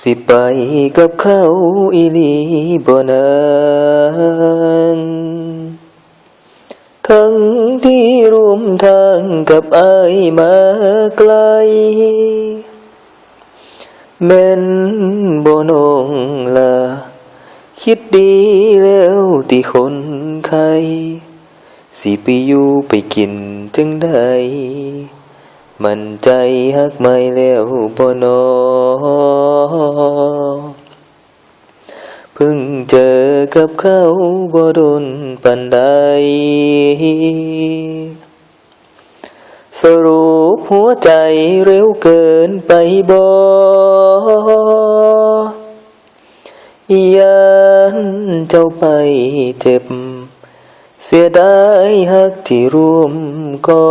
สิไปกับเขาอีลีบ่นานทั้งที่ร่วมทางกับไอมาไกลแม่นบ่น้องล่ะคิดดีแล้วที่คนไข้สิไปอยู่ไปกินจังใดมันใจฮักไม่แล้วบ่นอ พิ่งเจอกับเขาบ่โดนปันใด สรุปหัวใจเร็วเกินไปบ่ยันเจ้าไปเจ็บ เสียดายฮักที่ร่วมก่อ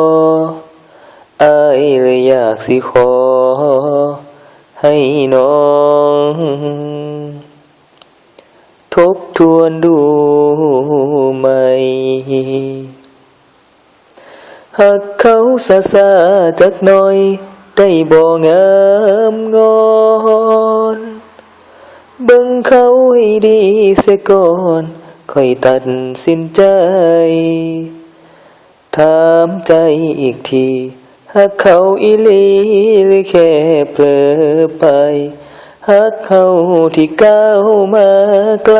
อายเลยอยากสิขอ ให้น้อง ทวนดูไหม หากเขาซาซาจักหน่อย ได้บ่งามงอนเบิ่งเขาให้ดีเสียก่อนค่อยตัดสินใจ ถามใจอีกที หากเขาอีลีหรือแค่เผลอไป หากเขาที่ก้าวมาไกล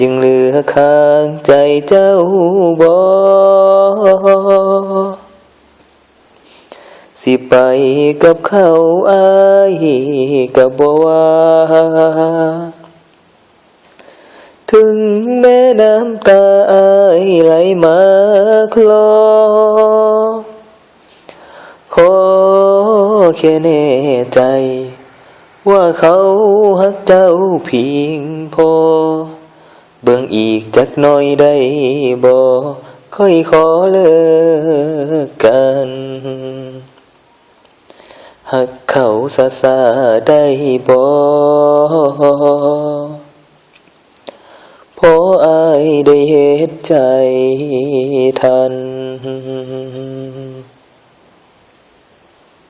ยังเหลือข้างใจเจ้าบ่สิไปกับเขาอายกับบ่ว่าถึงแม่น้ำตาอายไหลมาคลอ ขอแค่แน่ใจ ว่าเขาหักเจ้าเพียงพอ เบิ่งอีกจักน่อยได้บ่ค่อยขอเลิกกันหักเขาซาซาได้บ่เพราะอายได้เหตุใจทัน